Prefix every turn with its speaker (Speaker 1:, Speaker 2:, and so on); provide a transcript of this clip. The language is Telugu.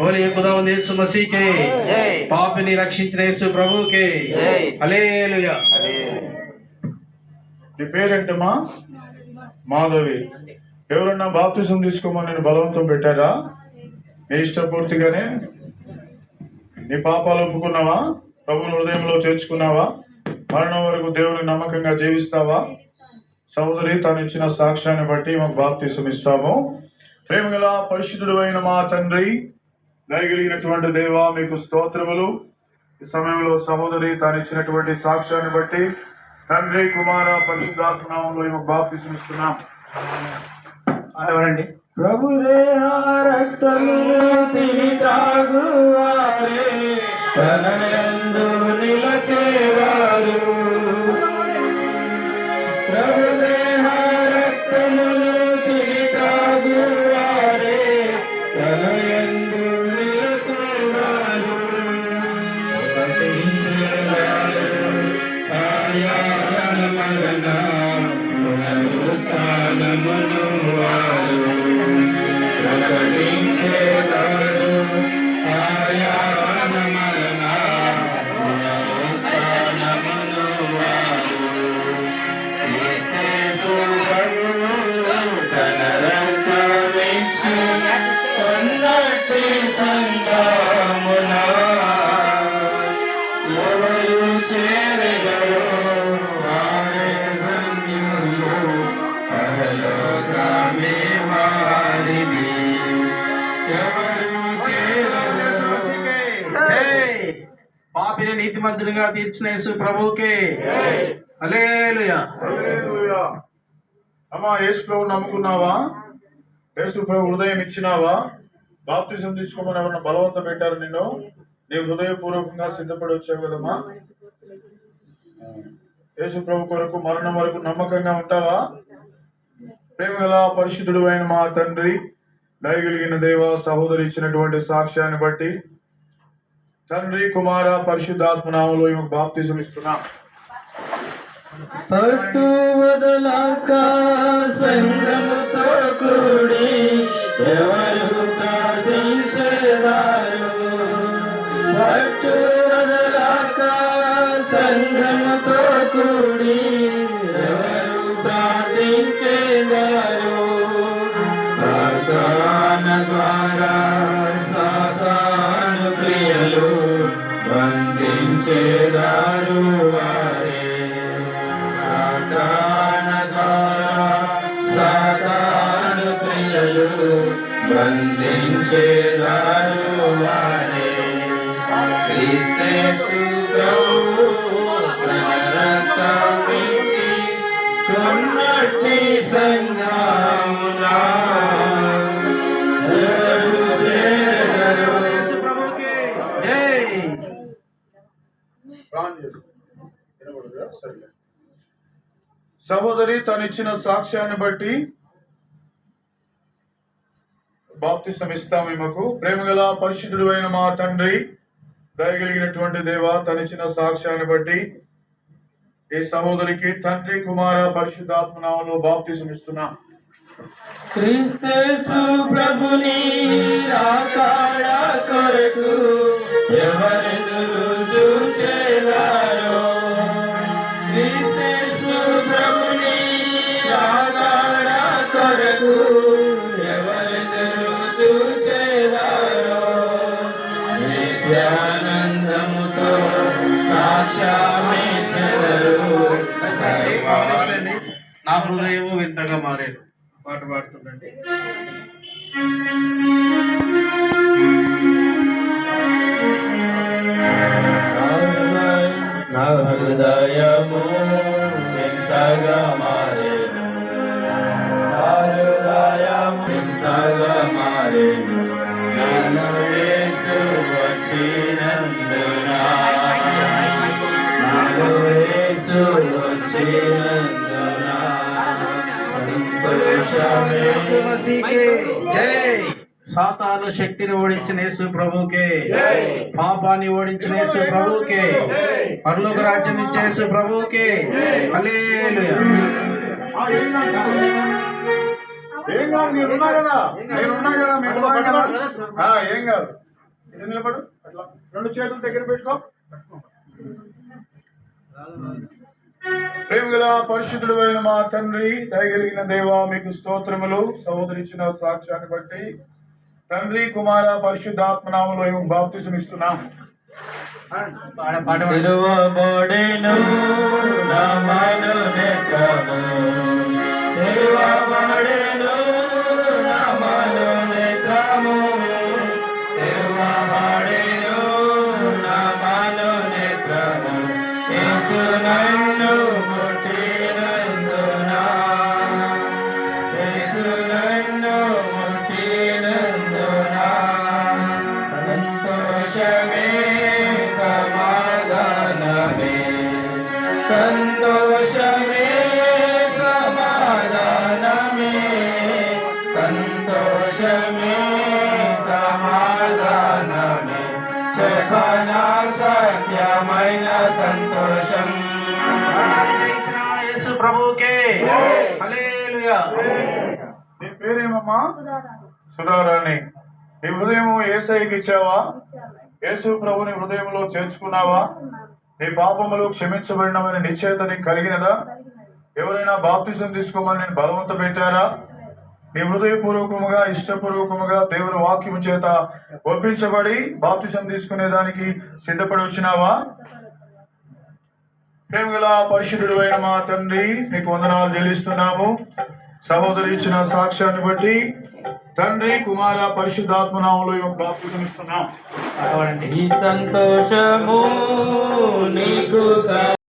Speaker 1: ఓలి ఖుదావంద్ యేసు మసీకే.
Speaker 2: జై.
Speaker 1: పాపిని రక్షించిన యేసు ప్రభువుకే.
Speaker 2: జై.
Speaker 1: హల్లెలూయా.
Speaker 3: నీ పేరేంటమ్మా మాధవి. ఎవరన్నా బాప్తిజం తీసుకోమని నేను బలవంతం పెట్టారా? నీ ఇష్టపూర్తిగానే నీ పాపాలు ఒప్పుకున్నావా? ప్రభుని హృదయంలో చేర్చుకున్నావా? మరణం వరకు దేవుని నమ్మకంగా జీవిస్తావా? సహోదరి తను ఇచ్చిన సాక్ష్యాన్ని బట్టి మాకు బాప్తిజం ఇస్తాము. ప్రేమగల పరిశుద్ధుడు అయిన మా తండ్రి దయగలిగినటువంటి దేవా మీకు స్తోత్రములు. ఈ సమయంలో సహోదరి తాను ఇచ్చినటువంటి సాక్ష్యాన్ని బట్టి తండ్రి కుమార పరిశుద్ధాత్మనామంలో ఈమె బాప్తిజం ఇస్తున్నాం
Speaker 1: ఎవరండి
Speaker 2: రక్తములు తిని త్రాగువారే నిలచేవారు.
Speaker 1: పాపిని నీతిమంతుడిగా తీర్చిన యేసు ప్రభువుకే. హల్లెలూయా.
Speaker 3: హల్లెలూయా. అమ్మా యేసు ప్రభు నమ్ముకున్నావా? యేసు ప్రభు హృదయం ఇచ్చినావా? బాప్తిజం తీసుకోమని ఎవరన్నా బలవంత పెట్టారు నిన్ను? నీ హృదయపూర్వకంగా సిద్ధపడి వచ్చావు కదమ్మా. యేసు ప్రభు కొరకు మరణం వరకు నమ్మకంగా ఉంటావా? ప్రేమ గల పరిశుద్ధుడు అయిన మా తండ్రి దయగలిగిన దేవ సహోదరి ఇచ్చినటువంటి సాక్ష్యాన్ని బట్టి తండ్రి కుమార పరిశుద్ధాత్మనామంలో ఈమెకు బాప్తిజం ఇస్తున్నాం.
Speaker 2: పట్టు వదలక సంగముతో కూడి ఎవరు ప్రార్థించేవారు? పట్టు వదలక సంగముతో కూడి బంధించేదారు వారే సాతాన ద్వారా సాతాను క్రియలు బంధించేదారు వారే క్రీస్తేసు ప్రభువు తన రక్తమిచ్చి కొన్నటి సంగమునా
Speaker 3: సహోదరి తను ఇచ్చిన సాక్ష్యాన్ని బట్టి బాప్తి ఇస్తాం ఈమెకు ప్రేమగల పరిశుద్ధుడు అయిన మా తండ్రి దయగలిగినటువంటి దేవ తనిచ్చిన సాక్ష్యాన్ని బట్టి ఈ సహోదరికి తండ్రి కుమార పరిశుద్ధాత్మ బాప్తి బాప్తిసం ఇస్తున్నాం.
Speaker 2: ప్రభుని కొరకు
Speaker 1: నా హృదయము వింతగా మారేను. పాట పాడుతుండండి. మసీకే జై. సాతాను శక్తిని ఓడించిన యేసు ప్రభుకే. పాపాన్ని ఓడించిన యేసు ప్రభుకే. పరలోక రాజ్యం ఇచ్చే యేసు ప్రభుకే. హల్లెలూయా.
Speaker 3: ఏం కాదు కదా. కదా మేము ఏం కాదు. నిలబడు? అట్లా. రెండు చేతులు దగ్గర పెట్టుకో. ప్రేమ గల పరిశుద్ధుడు అయిన మా తండ్రి దయగలిగిన దేవా మీకు స్తోత్రములు సహోదరిచ్చిన సాక్ష్యాన్ని బట్టి. తండ్రి కుమార పరిశుద్ధాత్మనామలో ఇస్తున్నాం
Speaker 2: తిరువబడెను సంతోషమే సమాధానమే. సంతోషమే సమాధానమే. సంతోషమే సమాధానమే. చెప్పనా సత్యమైన సంతోషం.
Speaker 1: మరణాన్ని జయించిన యేసు ప్రభువుకే హల్లెలూయా.
Speaker 3: నీ పేరేమమ్మా? సుధారాణి. నీ హృదయం ఏసైకి ఇచ్చావా? యేసు ప్రభుని హృదయంలో చేర్చుకున్నావా? నీ పాపములు క్షమించబడినవని నిశ్చయత నీకు కలిగినదా? ఎవరైనా బాప్తిజం తీసుకోమని నేను బలవంత పెట్టారా? నీ హృదయపూర్వకముగా ఇష్టపూర్వకముగా దేవుని వాక్యము చేత ఒప్పించబడి బాప్తిజం తీసుకునే దానికి సిద్ధపడి వచ్చినావా? ప్రేమగల పరిశుద్ధుడు అయిన మా తండ్రి నీకు వందనాలు చెల్లిస్తున్నాము. సహోదరి ఇచ్చిన సాక్ష్యాన్ని బట్టి తండ్రి కుమార పరిశుద్ధాత్మనామంలో ప్రాప్తిస్తున్నాం యొక్క
Speaker 2: ఈ సంతోషము నీకు